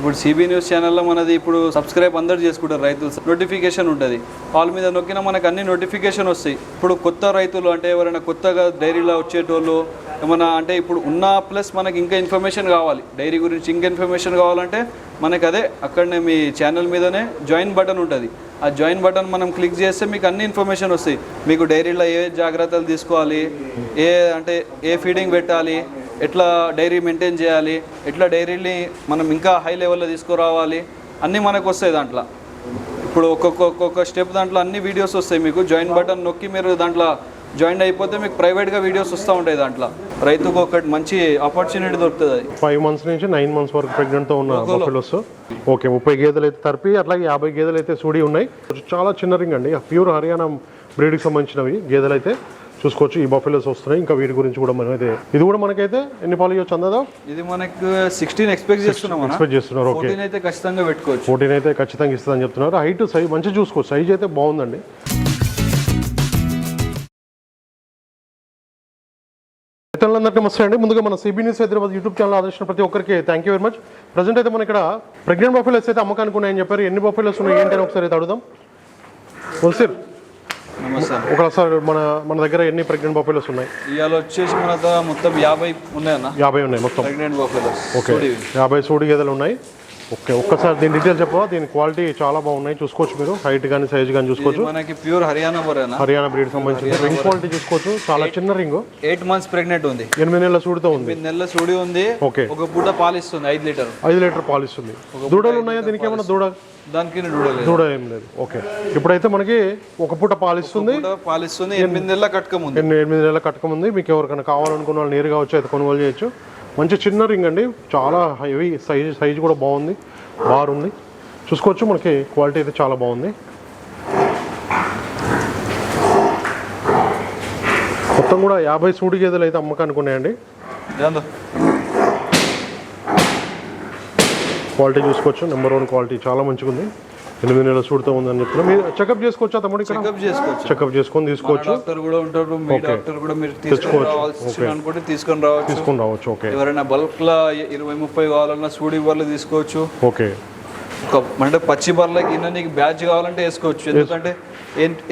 ఇప్పుడు CB news ఛానల్లో మనది ఇప్పుడు సబ్స్క్రైబ్ అందరు చేసుకుంటారు రైతులు. నోటిఫికేషన్ ఉంటుంది. వాళ్ళ మీద నొక్కినా మనకు అన్ని నోటిఫికేషన్ వస్తాయి. ఇప్పుడు కొత్త రైతులు అంటే ఎవరైనా కొత్తగా డైరీలో వచ్చేటోళ్ళు ఏమన్నా అంటే ఇప్పుడు ఉన్న ప్లస్ మనకి ఇంకా ఇన్ఫర్మేషన్ కావాలి. డైరీ గురించి ఇంకా ఇన్ఫర్మేషన్ కావాలంటే మనకి అదే అక్కడనే మీ ఛానల్ మీదనే జాయిన్ బటన్ ఉంటుంది. ఆ జాయిన్ బటన్ మనం క్లిక్ చేస్తే మీకు అన్ని ఇన్ఫర్మేషన్ వస్తాయి. మీకు డైరీలో ఏ జాగ్రత్తలు తీసుకోవాలి ఏ అంటే ఏ ఫీడింగ్ పెట్టాలి ఎట్లా డైరీ మెయింటైన్ చేయాలి ఎట్లా డైరీని మనం ఇంకా హై లెవెల్లో తీసుకురావాలి అన్నీ మనకు వస్తాయి దాంట్లో. ఇప్పుడు ఒక్కొక్క ఒక్కొక్క స్టెప్ దాంట్లో అన్ని వీడియోస్ వస్తాయి మీకు. జాయిన్ బటన్ నొక్కి మీరు దాంట్లో జాయిన్ అయిపోతే మీకు ప్రైవేట్గా వీడియోస్ వస్తూ ఉంటాయి దాంట్లో. రైతుకు ఒకటి మంచి ఆపర్చునిటీ దొరుకుతుంది ఫైవ్ మంత్స్ నుంచి నైన్ మంత్స్ వరకు ప్రెగ్నెంట్తో ఉన్న బఫెలోస్ ఓకే ముప్పై గేదెలు అయితే తరిపి అట్లాగే యాభై గేదెలు అయితే సూడి ఉన్నాయి. చాలా చిన్న రింగ్ అండి. ప్యూర్ హర్యానా బ్రీడ్కి సంబంధించినవి గేదెలు అయితే. చూసుకోవచ్చు. ఈ బఫెలోస్ వస్తున్నాయి. ఇంకా వీటి గురించి కూడా మనం అయితే ఇది కూడా మనకైతే ఎన్ని పాలు ఇవ్వచ్చు అందదా? ఇది మనకు సిక్స్టీన్ ఎక్స్పెక్ట్ చేస్తున్నాం ఎక్స్పెక్ట్ చేస్తున్నారు. ఓకే అయితే ఖచ్చితంగా పెట్టుకోవచ్చు. ఫోర్టీన్ అయితే ఖచ్చితంగా ఇస్తుందని చెప్తున్నారు. హైట్ సైజ్ మంచిగా చూసుకోవచ్చు సైజ్ అయితే బాగుందండి. రైతులందరికీ నమస్తే అండి. ముందుగా మన CB news Hyderabad YouTube channel ఆదర్శించిన ప్రతి ఒక్కరికి thank you very much present అయితే మన ఇక్కడ ప్రెగ్నెంట్ బఫెలోస్ అయితే అమ్మకానికి ఉన్నాయని చెప్పారు. ఎన్ని బఫెలోస్ ఉన్నాయి ఏంటి అని ఒకసారి అయితే అడుగుదాం. సార్ నమస్తే. ఒకసారి మన మన దగ్గర ఎన్ని ప్రెగ్నెంట్ బఫెలోస్ ఉన్నాయి? ఇవాళ వచ్చేసి మన దగ్గర మొత్తం యాభై ఉన్నాయన్న. యాభై ఉన్నాయి మొత్తం. Pregnant buffaloes okay. యాభై సూడి గేదెలు ఉన్నాయి. ఓకే ఒక్కసారి దీని డీటెయిల్ చెప్పవా? దీని క్వాలిటీ చాలా బాగున్నాయి. చూసుకోవచ్చు మీరు. హైట్ కానీ సైజ్ కానీ చూసుకోవచ్చు. మనకి ప్యూర్ హర్యానా బొరేనా? హర్యానా బ్రీడ్ సంబంధించిన రింగ్ క్వాలిటీ చూసుకోవచ్చు. చాలా చిన్న రింగ్ ఎయిట్ మంత్స్ ప్రెగ్నెంట్ ఉంది. ఎనిమిది నెలల సూడితో ఉంది. ఎనిమిది నెలల సుడి ఉంది. ఓకే. ఒక పూట పాలిస్తుంది ఐదు లీటర్. ఐదు లీటర్ పాలు ఇస్తుంది దూడలు ఉన్నాయా? దీనికి ఏమైనా దూడ? దానికి దూడ ఏం లేదు. ఓకే. ఇప్పుడైతే మనకి ఒక పూట పాలు ఇస్తుంది పూట పాలిస్తుంది ఎనిమిది నెలల కట్కం ఉంది ఎన్ని ఎనిమిది నెలల కట్టకం ఉంది మీకు ఎవరికైనా కావాలనుకున్న వాళ్ళు నేరుగా వచ్చి అయితే కొనుగోలు చేయొచ్చు. మంచి చిన్న రింగ్ అండి. చాలా హెవీ సైజ్ సైజ్ కూడా బాగుంది. బార్ ఉంది. చూసుకోవచ్చు మనకి క్వాలిటీ అయితే చాలా బాగుంది. మొత్తం కూడా యాభై సూడి గేదెలు అయితే అమ్మకానికి ఉన్నాయండి ఏందో? క్వాలిటీ చూసుకోవచ్చు. నెంబర్ వన్ క్వాలిటీ చాలా మంచిగా ఉంది ఎనిమిది నెలల సూడితో ఉందని చెప్తున్నా. మీరు చెకప్ చేసుకోవచ్చా తమ్ముడు ఇక్కడ? చెకప్ చేసుకోవచ్చు. చెకప్ చేసుకొని తీసుకోవచ్చు. డాక్టర్ కూడా ఉంటారు మీ డాక్టర్ కూడా మీరు అనుకుంటే తీసుకొని రావచ్చు. తీసుకొని రావచ్చు. ఓకే ఎవరైనా బల్క్ లా ఇరవై ముప్పై కావాలన్నా సూడి బర్రెలు తీసుకోవచ్చు. ఓకే అంటే పచ్చి బర్రెలకి ఇన్న నీకు బ్యాచ్ కావాలంటే వేసుకోవచ్చు. ఎందుకంటే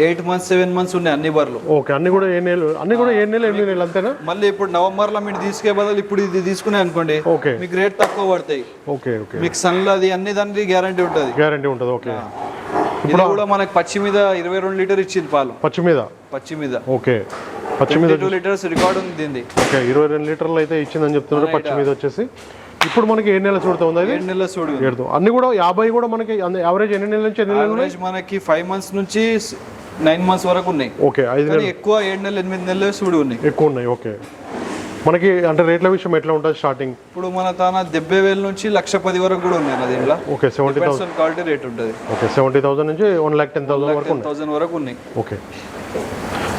ఎయిట్ మంత్స్ సెవెన్ మంత్స్ ఉన్నాయి అన్ని బర్రెలు ఓకే అన్ని కూడా ఏ నెలలు అన్ని కూడా ఏ నెలలు ఎనిమిది నెలలు అంతేనా? మళ్ళీ ఇప్పుడు నవంబర్లో మీరు తీసుకే బదులు ఇప్పుడు ఇది తీసుకునే అనుకోండి ఓకే. మీకు రేట్ తక్కువ పడతాయి. Okay okay. మీకు సన్లో అది అన్ని దానికి గ్యారంటీ ఉంటుంది. గ్యారంటీ ఉంటుంది ఓకే. ఇది కూడా మనకి పచ్చి మీద ఇరవై రెండు లీటర్ ఇచ్చింది పాలు. పచ్చి మీద పచ్చి మీద ఓకే. పచ్చి మీద టూ లీటర్స్ రికార్డ్ ఉంది దీనిది. ఓకే ఇరవై రెండు లీటర్లు అయితే ఇచ్చిందని చెప్తున్నారు పచ్చి మీద వచ్చేసి. ఇప్పుడు మనకి ఏ నెలలు చూడుతూ ఉంది అది? ఏడు నెలల ఏడుతో. అన్ని కూడా యాభై కూడా మనకి యావరేజ్ ఎన్ని నెలల నుంచి ఎన్ని నెలలు మనకి ఫైవ్ మంత్స్ నుంచి నైన్ మంత్స్ వరకు ఉన్నాయి. ఓకే ఐదు కానీ ఎక్కువ ఏడు నెలలు ఎనిమిది నెలలు సూడి ఉన్నాయి. ఎక్కువ ఉన్నాయి ఓకే. మనకి అంటే రేట్ల విషయం ఎట్లా ఉంటుంది స్టార్టింగ్ ఇప్పుడు మన తాన డెబ్బై వేల నుంచి లక్ష పది వరకు కూడా ఉన్నాయి దీంట్లో. Okay seventy thousand quality rate ఉంటుంది. ఓకే సెవెంటీ థౌసండ్ నుంచి వన్ ల్యాక్ టెన్ థౌసండ్ వరకు థౌసండ్ వరకు ఉన్నాయి. ఓకే.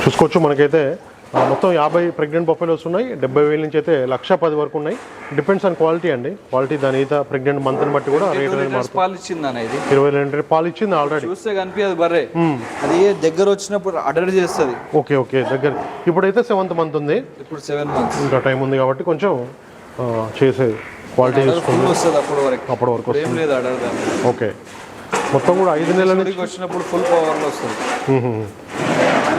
చూసుకోవచ్చు మనకైతే. మొత్తం యాభై ప్రెగ్నెంట్ బఫెలోస్ ఉన్నాయి డెబ్బై వేల నుంచి అయితే లక్ష పది వరకు ఉన్నాయి. డిపెండ్స్ ఆన్ క్వాలిటీ అండి. క్వాలిటీ దాని ఈత ప్రెగ్నెంట్ మంత్ని బట్టి కూడా రేట్ పాలు ఇచ్చింది ఇరవై లీటర్ పాలు ఇచ్చింది ఆల్రెడీ చూస్తే కనిపించదు బర్రే. అది దగ్గర వచ్చినప్పుడు అడర్ చేస్తుంది. ఓకే ఓకే దగ్గర. ఇప్పుడైతే సెవెంత్ మంత్ ఉంది. ఇప్పుడు సెవెన్ మంత్స్ ఇంకా టైం ఉంది కాబట్టి కొంచెం చేసేది క్వాలిటీ వరకు. అప్పటి వరకు ఏం లేదు అడర్ ఓకే మొత్తం కూడా ఐదు నెలల నుంచి వచ్చినప్పుడు ఫుల్ పవర్లో వస్తుంది.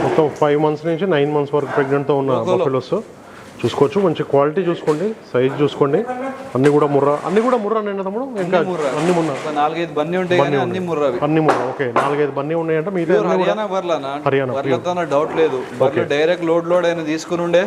మొత్తం ఫైవ్ మంత్స్ నుంచి నైన్ మంత్స్ వరకు ప్రెగ్నెంట్తో ఉన్న బఫెలోస్ చూసుకోవచ్చు. మంచి క్వాలిటీ చూసుకోండి. సైజ్ చూసుకోండి. అన్ని కూడా ముర్ర. అన్ని కూడా ముర్ర నిన్న తమ్ముడు? ఇంకా అన్ని మున్న? ఒక నాలుగైదు బన్నీ ఉంటాయి అన్ని ముర్రవి. అన్ని ముర్ర. ఓకే నాలుగైదు బన్నీ ఉన్నాయంటే మిగతా ప్యూర్ హర్యానా బర్లానా? హర్యానా, బర్లతో డౌట్ లేదు. బర్లు డైరెక్ట్ లోడ్ లోడ్ అయినా తీసుకుని ఉండే.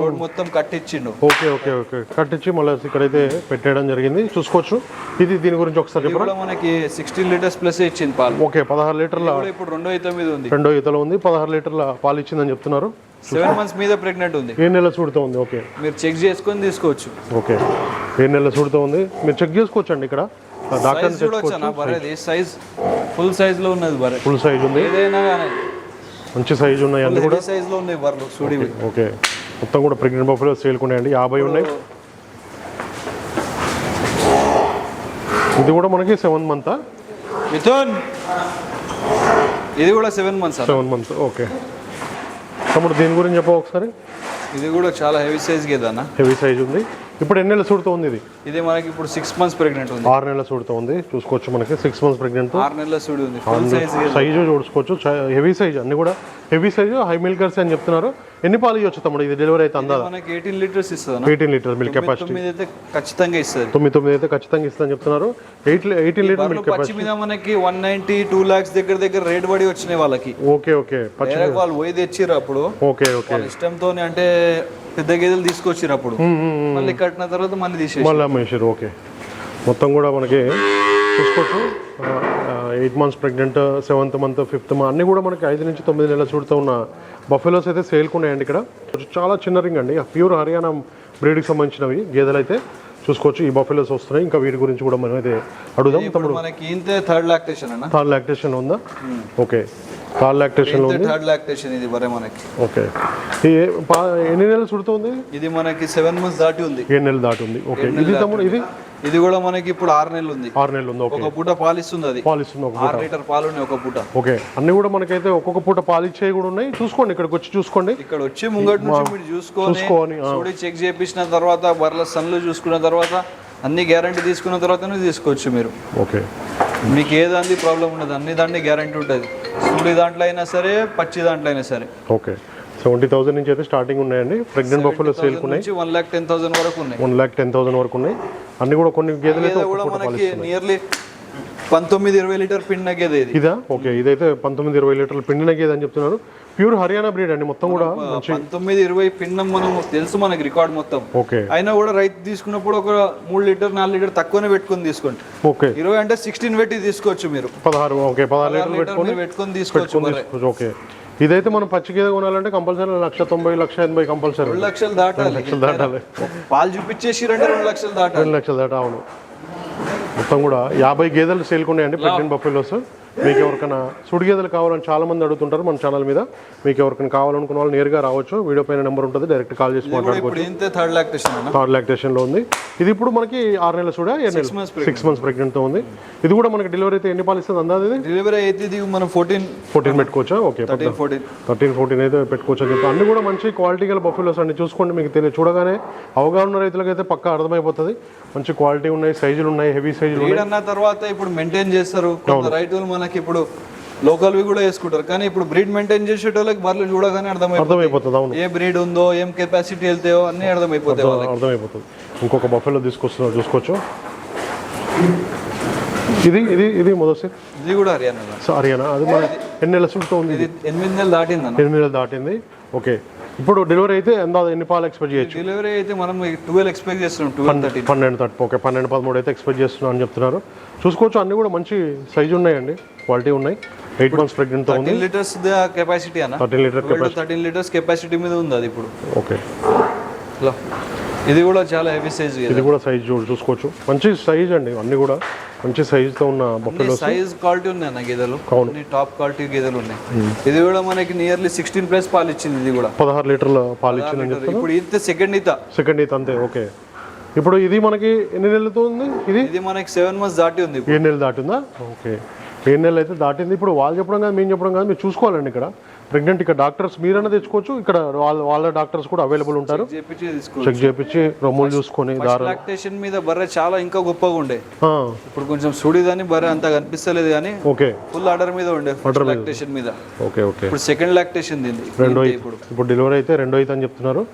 లోడ్ మొత్తం కట్టించిండు. Okay okay okay. కట్టించి మళ్ళీ ఇక్కడైతే పెట్టేయడం జరిగింది. చూసుకోవచ్చు. ఇది దీని గురించి ఒకసారి మనకి సిక్స్టీన్ లీటర్స్ ప్లస్ ఇచ్చింది పాలు. ఓకే పదహారు లీటర్ల ఇప్పుడు రెండో అయితే మీద ఉంది. రెండో ఈతలో ఉంది. పదహారు లీటర్ల పాలు ఇచ్చిందని చెప్తున్నారు. సెవెన్ మంత్స్ మీద ప్రెగ్నెంట్ ఉంది. ఏ నెల చూడుతూ ఉంది ఓకే. మీరు చెక్ చేసుకొని తీసుకోవచ్చు. ఓకే. ఏ నెల చూడుతూ ఉంది. మీరు చెక్ చేసుకోవచ్చు అండి ఇక్కడ డాక్టర్ చూడొచ్చు? బర్రెది సైజ్ ఫుల్ సైజ్లో ఉన్నది బర్రె ఫుల్ సైజ్ ఉంది. ఏదైనా కానీ. మంచి సైజ్ ఉన్నాయి అన్ని హెవీ సైజ్లో ఉన్నాయి బర్రెలు చూడివి ఓకే మొత్తం కూడా ప్రెగ్నెంట్ బఫెలో సేల్కున్నాయండి యాభై ఉన్నాయి. ఇది కూడా మనకి సెవెన్ మంత్ మిథున్! ఇది కూడా seven months seven months okay. తమ్ముడు దీని గురించి చెప్పు ఒకసారి. ఇది కూడా చాలా హెవీ సైజ్ గేదన్న హెవీ సైజ్ ఉంది. ఇప్పుడు ఎన్ని నెలల సూడుతో ఉంది ఇది? ఇది మనకి ఇప్పుడు సిక్స్ మంత్స్ ప్రెగ్నెంట్ ఉంది. ఆరు నెలల సూడుతో ఉంది. చూసుకోవచ్చు మనకి. సిక్స్ మంత్స్ ప్రెగ్నెంట్ ఆరు నెలల సుడి ఉంది. సైజ్ సైజు చూసుకోవచ్చు. హెవీ సైజ్ అన్ని కూడా. హెవీ సైజు హై మిల్కర్స్ అని చెప్తున్నారు. ఎన్ని పాలు ఇవ్వచ్చు తమ్ముడు? ఇది డెలివరీ అయితే అందా మనకి ఎయిటీన్ లీటర్స్ ఇస్తుంది? ఎయిటీన్ లీటర్ మిల్క్ కెపాసిటీ తొమ్మిది అయితే ఖచ్చితంగా ఇస్తుంది. తొమ్మిది తొమ్మిది అయితే ఖచ్చితంగా ఇస్తుందని చెప్తున్నారు. ఎయిట్ ఎయిటీన్ లీటర్ మిల్క్ పచ్చి మీద మనకి వన్ నైన్టీ టూ లాక్స్ దగ్గర దగ్గర రేట్ పడి వచ్చినాయి వాళ్ళకి. Okay okay. వాళ్ళు పోయి తెచ్చిర్రు అప్పుడు. Okay okay. ఇష్టంతో అంటే పెద్ద గేదెలు తీసుకొచ్చిర్రు అప్పుడు. మళ్ళీ కట్టిన తర్వాత మళ్ళీ తీసేసి. మళ్ళీ అమ్మేసారు ఓకే. మొత్తం కూడా మనకి చూసుకోవచ్చు. Eight months pregnant seventh month fifth month అన్నీ కూడా మనకి ఐదు నుంచి తొమ్మిది నెలల చూడుతూ ఉన్న బఫెలోస్ అయితే సేల్కి ఉన్నాయండి ఇక్కడ. చాలా చిన్న రింగ్ అండి. ప్యూర్ హర్యానా బ్రీడ్కి సంబంధించినవి. గేదెలు అయితే చూసుకోవచ్చు ఈ బఫెలోస్ వస్తున్నాయి. ఇంకా వీటి గురించి కూడా మనం అయితే అడుగుదాం మనకి ఇంతే థర్డ్ లాక్టేషన్ థర్డ్ లాక్టేషన్ ఉందా? ఓకే. లాక్టేషన్లో ఉంది? థర్డ్ లాక్టేషన్ ఇది బరే మనకి. ఓకే ఎన్ని నెలలు చుడుతుంది ఇది మనకి సెవెన్ మంత్స్ దాటి ఉంది. ఏడు నెలలు దాటి ఉంది. ఓకే ఇది తమ్ముడు ఇది? ఇది కూడా మనకి ఇప్పుడు ఆరు నెలలు ఉంది. ఆరు నెలలు ఉంది. ఒక పూట పాలిస్తుంది అది. పాలు ఇస్తుంది ఒక ఆరు లీటర్ పాలు ఉన్నాయి ఒక పూట. ఓకే అన్ని కూడా మనకైతే ఒక్కొక్క పూట పాలు ఇచ్చేవి కూడా ఉన్నాయి. చూసుకోండి ఇక్కడికి వచ్చి చూసుకోండి. ఇక్కడ వచ్చి ముంగటి నుంచి మీరు చూసుకొని చూడి చెక్ చేపించిన తర్వాత బర్ల సన్లు చూసుకున్న తర్వాత అన్ని గ్యారంటీ తీసుకున్న తర్వాతనే తీసుకోవచ్చు మీరు. ఓకే మీకు ఏ దాని ప్రాబ్లం ఉండదు. అన్ని దాన్ని గ్యారంటీ ఉంటుంది. సుడి దాంట్లో అయినా సరే పచ్చి దాంట్లో అయినా సరే. ఓకే. సెవెంటీ థౌసండ్ నుంచి అయితే స్టార్టింగ్ ఉన్నాయండి. ప్రెగ్నెంట్ బఫెలో సేల్ ఉన్నాయి. వన్ ల్యాక్ టెన్ థౌసండ్ వరకు ఉన్నాయి. వన్ ల్యాక్ టెన్ థౌసండ్ వరకు ఉన్నాయి. అన్ని కూడా కొన్ని గేదెలు కూడా మనకి నియర్లీ పంతొమ్మిది ఇరవై లీటర్ పిండిన గేదె ఇది. ఇదా? ఓకే ఇదైతే పంతొమ్మిది ఇరవై లీటర్లు పిండిన గేదె అని చెప్తున్నారు. ప్యూర్ హర్యానా బ్రీడ్ అండి మొత్తం కూడా? పంతొమ్మిది ఇరవై పిండం మనం తెలుసు మనకి రికార్డ్ మొత్తం. ఓకే. అయినా కూడా రైతు తీసుకున్నప్పుడు ఒక మూడు లీటర్ నాలుగు లీటర్ తక్కువనే పెట్టుకొని తీసుకోండి. ఓకే. ఇరవై అంటే సిక్స్టీన్ పెట్టి తీసుకోవచ్చు మీరు. పదహారు ఓకే పదహారు లీటర్ పెట్టుకొని పెట్టుకొని తీసుకోవచ్చు ఓకే. ఇదైతే మనం పచ్చి గేదె కొనాలంటే కంపల్సరీ లక్ష తొంభై లక్ష ఎనభై కంపల్సరీ. రెండు లక్షలు దాటాలి. లక్షలు దాటాలి. పాలు చూపించేసి రెండు రెండు లక్షలు దాటాలి. రెండు లక్షల దాటా అవును. మొత్తం కూడా యాభై గేదెలు సేల్కి ఉన్నాయండి ప్రెగ్నెంట్ బఫెలోస్. మీకు ఎవరికైనా సుడి గేదెలు కావాలని చాలా మంది అడుగుతుంటారు మన ఛానల్ మీద. మీకు ఎవరికైనా కావాలనుకున్న వాళ్ళు నేరుగా రావచ్చు. వీడియో పైన నెంబర్ ఉంటుంది డైరెక్ట్ కాల్ చేసి మాట్లాడుకోవచ్చు. థర్డ్ లాక్టేషన్ అన్న? థర్డ్ లాక్టేషన్లో ఉంది. ఇది ఇప్పుడు మనకి ఆరు నెలల చూడ సిక్స్ మంత్స్ ప్రెగ్నెంట్తో ఉంది. ఇది కూడా మనకి డెలివరీ అయితే ఎన్ని పాలు ఇస్తుంది అందాది ఇది? డెలివరీ అయితే ఇది మనం ఫోర్టీన్ ఫోర్టీన్ పెట్టుకోవచ్చా? Okay thirteen fourteen thirteen fourteen అయితే పెట్టుకోవచ్చు అని చెప్పి. అన్ని కూడా మంచి క్వాలిటీ గల బఫెలోస్ అండి చూసుకోండి మీకు తెలియదు చూడగానే అవగాహన ఉన్న రైతులకైతే పక్కా అర్థమైపోతుంది. మంచి క్వాలిటీ ఉన్నాయి సైజులు ఉన్నాయి హెవీ సైజులు అన్న తర్వాత ఇప్పుడు మెయింటైన్ చేస్తారు. రైతులు మనకి ఇప్పుడు లోకల్వి కూడా వేసుకుంటారు. కానీ ఇప్పుడు బ్రీడ్ మెయింటైన్ చేసేటోళ్ళకి బర్రెలు చూడగానే అర్థమైపోతుంది అవును. ఏ బ్రీడ్ ఉందో ఏం కెపాసిటీ వెళ్తాయో అన్నీ అర్థమైపోతాయి అర్థమైపోతుంది. ఇంకొక బఫెలో తీసుకొస్తున్నారు చూసుకోవచ్చు. ఇది ఇది ఇది మొదటి ఇది కూడా హర్యానా సో హర్యానా? అది మన ఎన్ని నెలల చుట్టూ ఉంది ఇది ఎనిమిది నెలలు దాటింది ఎనిమిది నెలలు దాటింది. ఓకే. ఇప్పుడు డెలివరీ అయితే ఎంత ఎన్ని పాలు ఎక్స్పెక్ట్ చేయొచ్చు? డెలివరీ అయితే మనం ట్వెల్వ్ ఎక్స్పెక్ట్ చేస్తున్నాం ట్వెల్వ్ థర్టీన్ పన్నెండు థర్టీ ఓకే పన్నెండు పదమూడు అయితే ఎక్స్పెక్ట్ చేస్తున్నాను అని చెప్తున్నారు. చూసుకోవచ్చు అన్ని కూడా మంచి సైజు ఉన్నాయండి క్వాలిటీ ఉన్నాయి. ఎయిట్ మంత్స్ ప్రెగ్నెంట్తో ఉంది. థర్టీన్ లీటర్స్ కెపాసిటీ అన్న? Thirteen litre thirteen litres capacity మీద ఉంది అది ఇప్పుడు. ఓకే ఇది కూడా చాలా హెవీ సైజ్ ఇది కూడా సైజ్ చూసుకోవచ్చు. మంచి సైజ్ అండి అన్ని కూడా. మంచి సైజుతో ఉన్న బఫెలో సైజ్ క్వాలిటీ ఉన్నాయి అన్న గేదెలు. అన్ని టాప్ క్వాలిటీ గేదెలు ఉన్నాయి. ఇది కూడా మనకి నియర్లీ సిక్స్టీన్ ప్లస్ పాలు ఇచ్చింది ఇది కూడా. పదహారు లీటర్ల పాలు చెప్తారు ఇప్పుడు ఇంత సెకండ్ ఈత. సెకండ్ ఇది అంతే ఓకే ఇప్పుడు ఇది మనకి ఎన్ని నెలలతో ఉంది? ఇది? ఇది మనకి సెవెన్ మంత్స్ దాటి ఉంది. ఏడు నెలలు దాటిందా ఓకే ఏడు నెలలు అయితే దాటింది. ఇప్పుడు వాళ్ళు చెప్పడం కాదు మేము చెప్పడం కాదు మీరు చూసుకోవాలండి ఇక్కడ. ప్రెగ్నెంట్ ఇక్కడ డాక్టర్స్ మీరన్నా తెచ్చుకోవచ్చు. ఇక్కడ వాళ్ళ వాళ్ళ డాక్టర్స్ కూడా అవైలబుల్ ఉంటారు. చెక్ చేపించి రొమ్ములు చూసుకొని లాక్టేషన్ మీద బర్రె చాలా ఇంకా గొప్పగా ఉండే. ఇప్పుడు కొంచెం సుడిదని బర్రె అంత కనిపిస్తలేదు కానీ ఓకే. ఫుల్ ఆర్డర్ మీద ఉండే లాక్టేషన్ మీద. Okay okay. ఇప్పుడు సెకండ్ లాక్టేషన్ దీన్ని రెండో ఇప్పుడు. ఇప్పుడు డెలివరీ అయితే రెండో అయితే అని చెప్తున్నారు.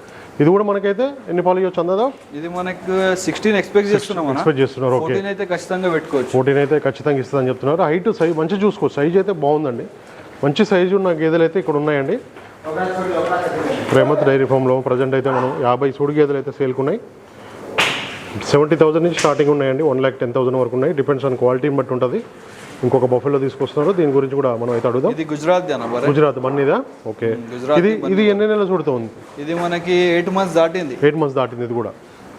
ఇది కూడా మనకైతే ఎన్ని పాలు ఇవ్వచ్చు అందదా? ఇది మనకు సిక్స్టీన్ ఎక్స్పెక్ట్ చేస్తున్నాం ఎక్స్పెక్ట్ చేస్తున్నారు ఓకే. అయితే ఖచ్చితంగా పెట్టుకోవచ్చు. ఫోర్టీన్ అయితే ఖచ్చితంగా ఇస్తుందని చెప్తున్నారు. హైట్ సైజ్ మంచి చూసుకోవచ్చు సైజ్ అయితే బాగుందండి. మంచి సైజు ఉన్న గేదెలు అయితే ఇక్కడ ఉన్నాయండి. ప్రేమత్ డైరీ ఫామ్లో ప్రజెంట్ అయితే మనం యాభై సూడి గేదెలు అయితే సేల్కున్నాయి. సెవెంటీ థౌసండ్ నుంచి స్టార్టింగ్ ఉన్నాయండి. వన్ ల్యాక్ టెన్ థౌసండ్ వరకు ఉన్నాయి. డిపెండ్స్ ఆన్ క్వాలిటీని బట్టి ఉంటుంది. ఇంకొక బఫెలో తీసుకొస్తున్నారు. దీని గురించి కూడా మనం అయితే అడుగుదాం. ఇది గుజరాత్ గుజరాత్ మన్నీదా? ఓకే. ఇది ఇది ఎన్ని నెలలు చూడుతుంది ఇది మనకి ఎయిట్ మంత్స్ దాటింది. ఎయిట్ మంత్స్ దాటింది ఇది కూడా.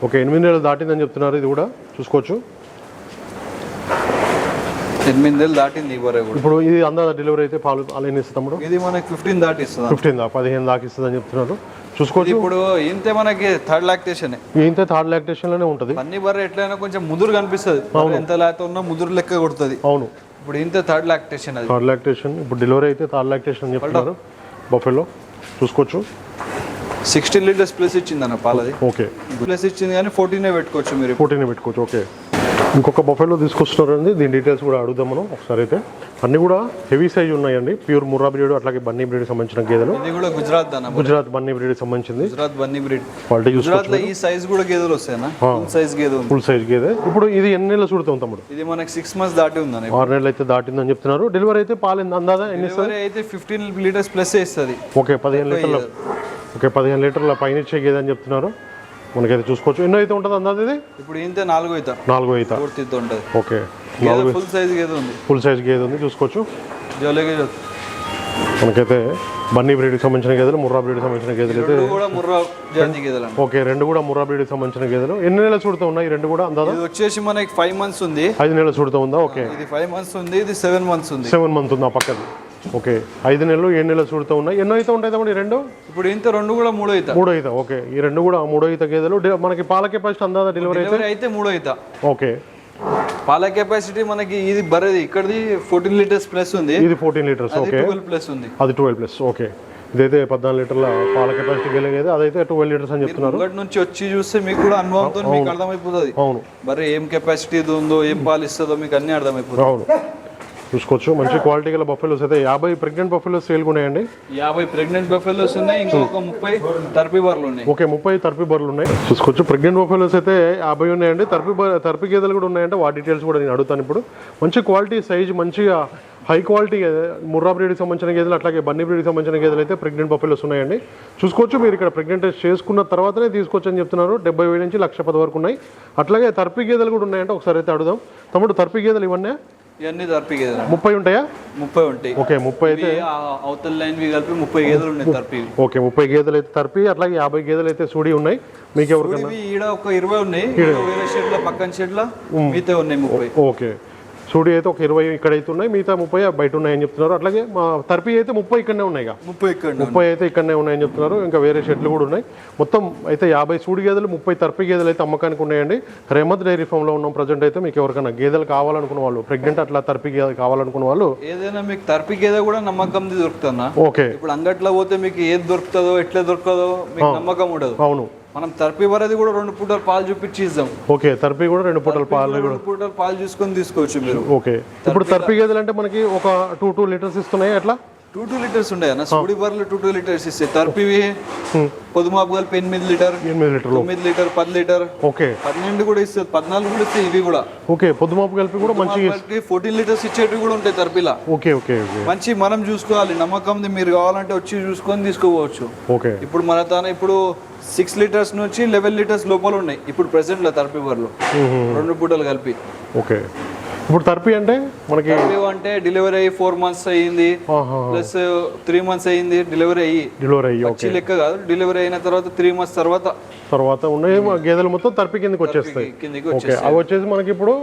ఓకే ఎనిమిది నెలలు దాటిందని చెప్తున్నారు ఇది కూడా. చూసుకోవచ్చు. ఎనిమిది నెలలు దాటింది ఇప్పుడు ఇది అందాజ డెలివరీ అయితే పాలు అలా ఎన్ని ఇస్తుంది తమ్ముడు. ఇది మనకి ఫిఫ్టీన్ దాటిస్తుంది ఫిఫ్టీన్ దా పదిహేను దాకా ఇస్తుందని చెప్తున్నారు. చూసుకోవచ్చు. ఇప్పుడు ఇంతే మనకి థర్డ్ లాక్టేషన్. ఇంత థర్డ్ లాక్టేషన్లోనే ఉంటుంది. అన్ని బర్రె ఎట్లయినా కొంచెం ముదురు కనిపిస్తుంది. ఎంత లేత ఉన్నా ముదురు లెక్క కొడుతుంది. అవును. ఇప్పుడు ఇంతే థర్డ్ లాక్టేషన్ అది. థర్డ్ లాక్టేషన్ ఇప్పుడు డెలివరీ అయితే థర్డ్ లాక్టేషన్ అని చెప్తున్నారు. బఫెలో చూసుకోవచ్చు. సిక్స్టీన్ లీటర్స్ ప్లస్ ఇచ్చింది అన్న పాలది. ఓకే ప్లస్ ఇచ్చింది కానీ ఫోర్టీనే పెట్టుకోవచ్చు మీరు ఫోర్టీన్ పెట్టుకోవచ్చు. ఓకే ఇంకొక బఫెలో తీసుకొస్తున్నారండి. దీని డీటెయిల్స్ కూడా అడుగుదాం మనం ఒకసారి అయితే. అన్నీ కూడా హెవీ సైజ్ ఉన్నాయండి. ప్యూర్ ముర్రా బ్రీడ్ అట్లాగే బన్నీ బ్రీడ్ సంబంధించిన గేదెలు. ఇది కూడా గుజరాత్ గుజరాత్ బన్నీ బ్రీడ్ సంబంధించింది. గుజరాత్ బన్నీ బ్రీడ్ క్వాలిటీ గుజరాత్ ఈ సైజ్ కూడా గేదెలు వస్తాయన్న? ఫుల్ సైజ్ గేదె ఉంది. ఫుల్ సైజ్ గేదె. ఇప్పుడు ఇది ఎన్ని నెలలు చూడుతాం తమ్ముడు? ఇది మనకి సిక్స్ మంత్స్ దాటి ఉందన్న ఆరు నెలలు అయితే దాటిందని చెప్తున్నారు. డెలివరీ అయితే పాలు అందాదా ఎన్ని అయితే ఫిఫ్టీన్ లీటర్స్ ప్లస్ ఇస్తుంది ఓకే పదిహేను లీటర్ల ఓకే పదిహేను లీటర్ల పైన ఇచ్చే గేదె అని చెప్తున్నారు. మనకైతే చూసుకోవచ్చు. ఎన్నో అయితే ఉంటుంది అందాది ఇది? ఇప్పుడు ఇంతే నాలుగు అవుతా నాలుగో అయితే పూర్తి ఉంటుంది. ఓకే. ఫుల్ సైజ్ గేదె ఉంది. ఫుల్ సైజ్ గేదె ఉంది చూసుకోవచ్చు. మనకైతే బన్నీ బ్రీడ్కి సంబంధించిన గేదెలు ముర్రా బ్రీడ్కి సంబంధించిన గేదెలు అయితే కూడా ముర్రా జాతి గేదెలు ఓకే రెండు కూడా ముర్రా బ్రీడ్కి సంబంధించిన గేదెలు. ఎన్ని నెలలు చూడుతూ ఉన్నాయి రెండు కూడా అందాదా ఇది వచ్చేసి మనకి ఫైవ్ మంత్స్ ఉంది. ఐదు నెలలు చూడుతూ ఉందా? ఓకే. ఇది ఫైవ్ మంత్స్ ఉంది ఇది సెవెన్ మంత్స్ ఉంది. సెవెన్ మంత్ ఉందా పక్కది. ఓకే. ఐదు నెలలు ఏడు నెలలు చూడుతూ ఉన్నాయి ఎన్నో అయితే ఉంటాయి తమ్ముడు ఈ రెండు? ఇప్పుడు ఇంత రెండు కూడా మూడు అవుతా మూడో అయితే ఓకే. ఈ రెండు కూడా మూడో అయితే గేదెలు. డి- మనకి పాల కెపాసిటీ అందాదా డెలివరీ అయితే? డెలివరీ అయితే మూడు అవుతా ఓకే. పాల కెపాసిటీ మనకి ఇది బరది ఇక్కడది ఫోర్టీన్ లీటర్స్ ప్లస్ ఉంది. ఇది ఫోర్టీన్ లీటర్స్ అది ఓకే. ట్వెల్వ్ ప్లస్ ఉంది. అది ట్వెల్వ్ ప్లస్ ఓకే. ఇదైతే పద్నాలుగు లీటర్ల పాల కెపాసిటీ గెలిగేది అదైతే ట్వెల్వ్ లీటర్స్ అని చెప్తున్నారు. ముంగటి నుంచి వచ్చి చూస్తే మీకు కూడా అనుభవంతో మీకు అర్థమైపోతుంది. అవును. మరి ఏం కెపాసిటీ ఉందో ఏం పాలు ఇస్తుందో మీకు అన్ని అర్థమైపోతుంది. అవును. చూసుకోవచ్చు. మంచి క్వాలిటీ గల బఫెలోస్ అయితే యాభై ప్రెగ్నెంట్ బఫెలోస్ ఉన్నాయండి. యాభై ప్రెగ్నెంట్ బఫెలోస్ ఉన్నాయి ముప్పై టర్పీ బార్లు ఉన్నాయి. ఓకే ముప్పై తరపి బర్రెలు ఉన్నాయి. చూసుకోవచ్చు. ప్రెగ్నెంట్ బఫెలోస్ అయితే యాభై ఉన్నాయండి. తరపి తరపి గేదెలు కూడా ఉన్నాయంటే. వాటి డీటెయిల్స్ కూడా నేను అడుగుతాను ఇప్పుడు. మంచి క్వాలిటీ సైజ్ మంచిగా హై క్వాలిటీ ముర్రా బ్రీడ్కి సంబంధించిన గేదెలు అట్లాగే బన్నీ బ్రీడ్కి సంబంధించిన గేదెలు అయితే ప్రెగ్నెంట్ బఫెలోస్ ఉన్నాయండి. చూసుకోవచ్చు మీరు ఇక్కడ ప్రెగ్నెంట్ చేసుకున్న తర్వాతనే తీసుకోవచ్చు అని చెప్తున్నారు. డెబ్బై వేల నుంచి లక్ష పది వరకు ఉన్నాయి. అట్లాగే తరపి గేదెలు కూడా ఉన్నాయంటే. ఒకసారి అయితే అడుగుదాం. తమ్ముడు తరపి గేదెలు ఇవన్నీ? ఇవన్నీ టర్పీ గేదెలు ముప్పై ఉంటాయా? ముప్పై ఉంటాయి. ఓకే ముప్పై అయితే అవతల లైన్ కలిపి ముప్పై గేదెలు ఉన్నాయి టర్పీ ఓకే ముప్పై గేదెలు అయితే తరపి అట్లాగే యాభై గేదెలు అయితే సూడి ఉన్నాయి. మీకు ఎవరికైనా ఈడ ఒక ఇరవై ఉన్నాయి. వేరే షెడ్లో పక్కన షెడ్లో మిగతా ఉన్నాయి ముప్పై. ఓకే. సూడి అయితే ఒక ఇరవై ఇక్కడైతే ఉన్నాయి మిగతా ముప్పై బయట ఉన్నాయని చెప్తున్నారు. అట్లాగే మా తరపి అయితే ముప్పై ఇక్కడనే ఉన్నాయి. ముప్పై ఇక్కడ ముప్పై అయితే ఇక్కడనే ఉన్నాయని చెప్తున్నారు. ఇంకా వేరే షెడ్లు కూడా ఉన్నాయి. మొత్తం అయితే యాభై సూడి గేదెలు ముప్పై తరపి గేదెలు అయితే అమ్మకానికి ఉన్నాయండి. రేమత్ డైరీ ఫామ్లో ఉన్నాం ప్రజెంట్ అయితే. మీకు ఎవరికైనా గేదెలు కావాలనుకున్న వాళ్ళు ప్రెగ్నెంట్ అట్లా తరపి గేదెలు కావాలనుకున్న వాళ్ళు ఏదైనా మీకు టర్పీ గేదె కూడా నమ్మకంది దొరుకుతుందా? ఓకే. ఇప్పుడు అంగట్లో పోతే మీకు ఏది దొరుకుతుందో ఎట్లా దొరుకుతుందో మీకు నమ్మకం ఉండదు. అవును. మనం టర్పీ వరది కూడా రెండు పూటలు పాలు చూపించి ఇద్దాం. ఓకే తరపి కూడా రెండు పూటల పాలు రెండు పూటలు పాలు చూసుకొని తీసుకోవచ్చు మీరు. ఓకే. ఇప్పుడు తరపి గేదెలు అంటే మనకి ఒక టూ టూ లీటర్స్ ఇస్తున్నాయి అట్లా టూ టూ లీటర్స్ ఉండే అన్న. సూడి బర్రెలు టూ టూ లీటర్స్ ఇస్తాయి తర్పివి పొదుమాపు కలిపి ఎనిమిది లీటర్ ఎనిమిది లీటర్లు. తొమ్మిది లీటర్ పది లీటర్. ఓకే. పన్నెండు కూడా ఇస్తుంది పద్నాలుగు కూడా ఇస్తాయి ఇవి కూడా. ఓకే పొద్దుమాపు కలిపి కూడా మంచి ఫోర్టీన్ లీటర్స్ ఇచ్చేటివి కూడా ఉంటాయి తర్పిలా. ఓకే ఓకే మంచి మనం చూసుకోవాలి. నమ్మకంది మీరు కావాలంటే వచ్చి చూసుకొని తీసుకోవచ్చు. ఓకే. ఇప్పుడు మన తాన ఇప్పుడు సిక్స్ లీటర్స్ నుంచి లెవెన్ లీటర్స్ లోపల ఉన్నాయి. ఇప్పుడు ప్రెసెంట్లో తర్పి బర్రెలు. రెండు పూటలు కలిపి. ఓకే. ఇప్పుడు తరపి అంటే మనకి అంటే డెలివరీ అయ్యి ఫోర్ మంత్స్ అయ్యింది ప్లస్ త్రీ మంత్స్ అయ్యింది డెలివరీ అయ్యి. డెలివరీ అయ్యి లెక్క కాదు డెలివరీ అయిన తర్వాత త్రీ మంత్స్ తర్వాత తర్వాత ఉన్నాయి గేదెలు మొత్తం తరపి కిందకి వచ్చేస్తాయి. ఓకే అవి వచ్చేసి మనకి ఇప్పుడు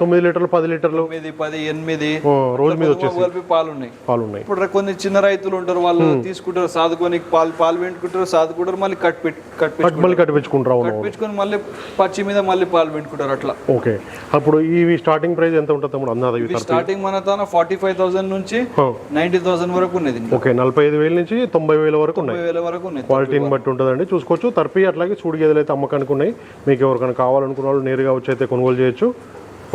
తొమ్మిది లీటర్లు పది లీటర్లు. తొమ్మిది పది ఎనిమిది. రోజు మీద పొదుపు కలిపి పాలు ఉన్నాయి పాలు ఉన్నాయి ఇప్పుడు కొన్ని చిన్న రైతులు ఉంటారు వాళ్ళు తీసుకుంటారు సాదుకొని పాలు పాలు పెట్టుకుంటారు సాదుకుంటారు మళ్ళీ కట్ పెట్టి కట్ మళ్ళీ కట్టిపించుకుంటారు అవును పెట్టుకొని మళ్ళీ పచ్చి మీద మళ్ళీ పాలు పెట్టుకుంటారు అట్లా. ఓకే అప్పుడు ఇవి స్టార్టింగ్ ప్రైస్ ఎంత ఉంటుంది తమ్ముడు తరపి స్టార్టింగ్ మన తాన ఫార్టీ ఫైవ్ థౌసండ్ నుంచి నైన్టీ థౌసండ్ వరకు ఉన్నది ఓకే నలభై ఐదు వేల నుంచి తొంభై వేల వరకు ఉన్నాయి. వేల వరకు ఉన్నది క్వాలిటీని బట్టి ఉంటుందండి. చూసుకోవచ్చు. తరపి అట్లాగే చూడు గేదెలు అయితే అమ్మకానికి ఉన్నాయి. మీకు ఎవరికైనా కావాలనుకున్న వాళ్ళు నేరుగా వచ్చి అయితే కొనుగోలు చేయొచ్చు.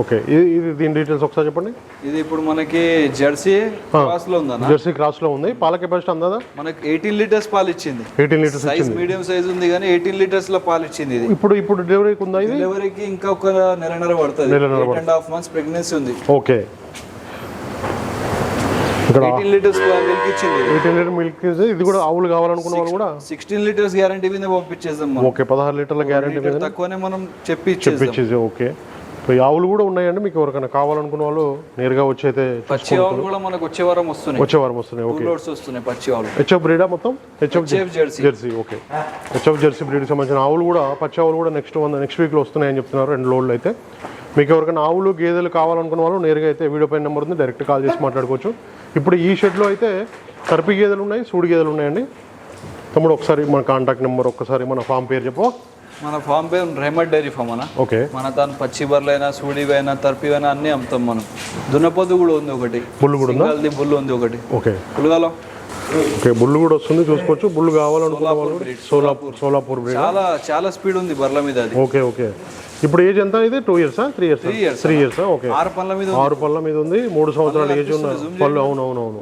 ఓకే. ఇది దీని డీటెయిల్స్ ఒకసారి చెప్పండి. ఇది ఇప్పుడు మనకి జెర్సీ క్రాస్లో ఉందన్న. జెర్సీ క్రాస్లో ఉంది. పాల కెపాసిటీ అందాదా? మనకి ఎయిటీన్ లీటర్స్ పాలు ఇచ్చింది. Eighteen litres size medium size ఉంది కానీ ఎయిటీన్ లీటర్స్లో పాలు ఇచ్చింది ఇది. ఇప్పుడు ఇప్పుడు డెలివరీకి ఉందా ఇది? డెలివరీకి ఇంకా ఒక నెలన్నర పడుతుంది. నెలన్నర eight and half months pregnancy ఉంది. ఓకే. ఎయిటీన్ లీటర్స్ మిల్క్ ఇచ్చింది ఎయిటీన్ లీటర్ మిల్క్ ఇది కూడా ఆవులు కావాలనుకున్న వాళ్ళు కూడా? సిక్స్టీన్ లీటర్స్ గ్యారంటీ మీద పంపించేద్దాం ఓకే. పదహారు లీటర్ల గ్యారంటీ లీటర్ తక్కువనే మనం చెప్పి ఓకే. సో ఆవులు కూడా ఉన్నాయండి. మీకు ఎవరికైనా కావాలనుకున్న వాళ్ళు నేరుగా వచ్చి అయితే పచ్చి ఆవులు కూడా మనకు వచ్చే వారం వస్తున్నాయి. వచ్చే వారం వస్తున్నాయి. ఓకే. లోడ్స్ వస్తున్నాయి పచ్చి ఆవులు. హెచ్ఎఫ్ బ్రీడా మొత్తం? HF Jersey Jersey okay. HF Jersey బ్రీడ్కి సంబంధించిన ఆవులు కూడా పచ్చి ఆవులు కూడా నెక్స్ట్ వన్ నెక్స్ట్ వీక్లో వస్తున్నాయని చెప్తున్నారు రెండు లోడ్లు అయితే. మీకు ఎవరికైనా ఆవులు గేదెలు కావాలనుకున్న వాళ్ళు నేరుగా అయితే వీడియో పైన నెంబర్ ఉంది. డైరెక్ట్ కాల్ చేసి మాట్లాడుకోవచ్చు. ఇప్పుడు ఈ షెడ్లో అయితే తరపి గేదెలు ఉన్నాయి సూడి గేదెలు ఉన్నాయండి. తమ్ముడు ఒకసారి మన కాంటాక్ట్ నెంబర్ ఒక్కసారి మన ఫామ్ పేరు చెప్పు మన ఫామ్ పేరు రెహమడ్ డైరీ ఫామ్ అన్న. ఓకే. మన తాను పచ్చి బర్రెలైనా సూడివైనా తర్పివైనా అన్నీ అమ్ముతాం మనం. దున్నపోతు కూడా ఉంది ఒకటి. బుల్లు కూడా ఉందా? సింగల్ది బుల్లు ఉంది ఒకటి. ఓకే. పులగాలం? ఓకే బుల్ కూడా వస్తుంది చూసుకోవచ్చు. బుల్ కావాలనుకున్న వాళ్ళు సోలాపూర్ సోలాపూర్ బ్రీడ్ చాలా చాలా స్పీడ్ ఉంది బర్ల మీద అది. Okay okay. ఇప్పుడు ఏజ్ ఎంత ఇది? Two ఇయర్సా? Three years? Three years, three years? Okay. ఆరు పళ్ళ మీద ఆరు పళ్ళ మీద ఉంది. మూడు సంవత్సరాల ఏజ్ ఉన్న పళ్ళు అవును అవును అవును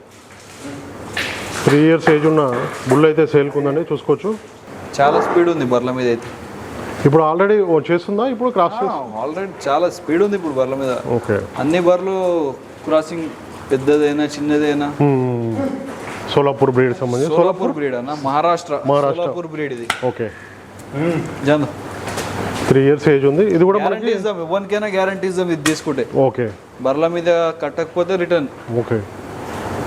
త్రీ ఇయర్స్ ఏజ్ ఉన్న బుల్ అయితే సేల్కి ఉందండి చూసుకోవచ్చు. చాలా స్పీడ్ ఉంది బర్ల మీద అయితే. ఇప్పుడు ఆల్రెడీ చేస్తుందా? ఇప్పుడు క్రాస్ ఆల్రెడీ చాలా స్పీడ్ ఉంది ఇప్పుడు బర్ల మీద. ఓకే. అన్ని బర్లు క్రాసింగ్ పెద్దదైనా చిన్నదైనా. సోలాపూర్ బ్రీడ్ సంబంధించి. సోలాపూర్ బ్రీడ్ అన్న మహారాష్ట్ర. సోలాపూర్ బ్రీడ్ ఇది. ఓకే. జన్. త్రీ ఇయర్స్ ఏజ్ ఉంది. ఇది కూడా మనకి ఇద్దాం ఎవరికైనా గ్యారంటీ ఇద్దాం ఇది తీసుకుంటే. ఓకే. బర్ల మీద కట్టకపోతే రిటర్న్ ఓకే.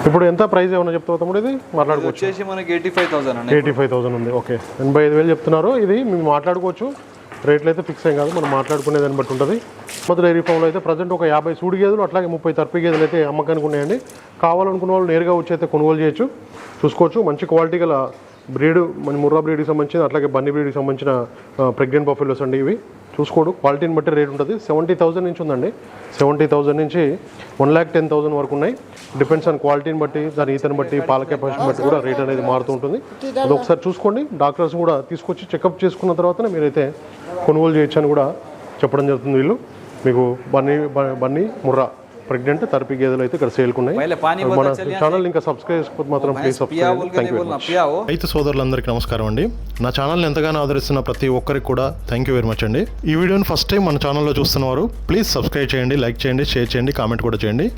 ఇప్పుడు ఎంత ప్రైస్ ఏమైనా చెప్తావు తమ్ముడు ఇది? మాట్లాడుకోవచ్చు. వచ్చేసి మనకి ఎయిటీ ఫైవ్ థౌసండ్ అండి ఎయిటీ ఫైవ్ థౌసండ్ ఉంది. ఓకే. ఎనభై ఐదు వేలు చెప్తున్నారు. ఇది మేము మాట్లాడుకోవచ్చు. రేట్లు అయితే ఫిక్స్ ఏం కాదు. మనం మాట్లాడుకునే దాన్ని బట్టి ఉంటుంది. మొదటి డైరీ ఫామ్లో అయితే ప్రజెంట్ ఒక యాభై సూడి గేదెలు అట్లాగే ముప్పై తర్పి గేదెలు అయితే అమ్మకానికి ఉన్నాయండి. కావాలనుకున్న వాళ్ళు నేరుగా వచ్చి అయితే కొనుగోలు చేయొచ్చు. చూసుకోవచ్చు. మంచి క్వాలిటీ గల బ్రీడ్ మన ముర్రా బ్రీడ్కి సంబంధించిన అట్లాగే బన్నీ బ్రీడ్కి సంబంధించిన ప్రెగ్నెంట్ బఫెలోస్ అండి ఇవి. చూసుకోడు. క్వాలిటీని బట్టి రేట్ ఉంటుంది. సెవెంటీ థౌసండ్ నుంచి ఉందండి. సెవెంటీ థౌసండ్ నుంచి వన్ ల్యాక్ టెన్ థౌసండ్ వరకు ఉన్నాయి. డిపెండ్స్ ఆన్ క్వాలిటీని బట్టి దాని ఈతని బట్టి పాల కెపాసిటీని బట్టి కూడా రేట్ అనేది మారుతూ ఉంటుంది. అది ఒకసారి చూసుకోండి. డాక్టర్స్ కూడా తీసుకొచ్చి చెకప్ చేసుకున్న తర్వాతనే మీరైతే కొనుగోలు చేయొచ్చు అని కూడా చెప్పడం జరుగుతుంది వీళ్ళు. మీకు బన్నీ బన్నీ ముర్రా. ప్రెగ్నెంట్ థెరపీ గేదెలు అయితే ఇక్కడ సేల్కున్నాయి మన ఛానల్ ఇంకా సబ్స్క్రైబ్ మాత్రం ప్లీజ్ సబ్స్క్రైబ్ రైతు సోదరులందరికీ నమస్కారం అండి. నా ఛానల్ని ఎంతగానో ఆదరిస్తున్న ప్రతి ఒక్కరికి కూడా థ్యాంక్ యూ వెరీ మచ్ అండి. ఈ వీడియోని ఫస్ట్ టైం మన ఛానల్లో చూస్తున్నవారు ప్లీజ్ సబ్స్క్రైబ్ చేయండి లైక్ చేయండి షేర్ చేయండి కామెంట్ కూడా చేయండి.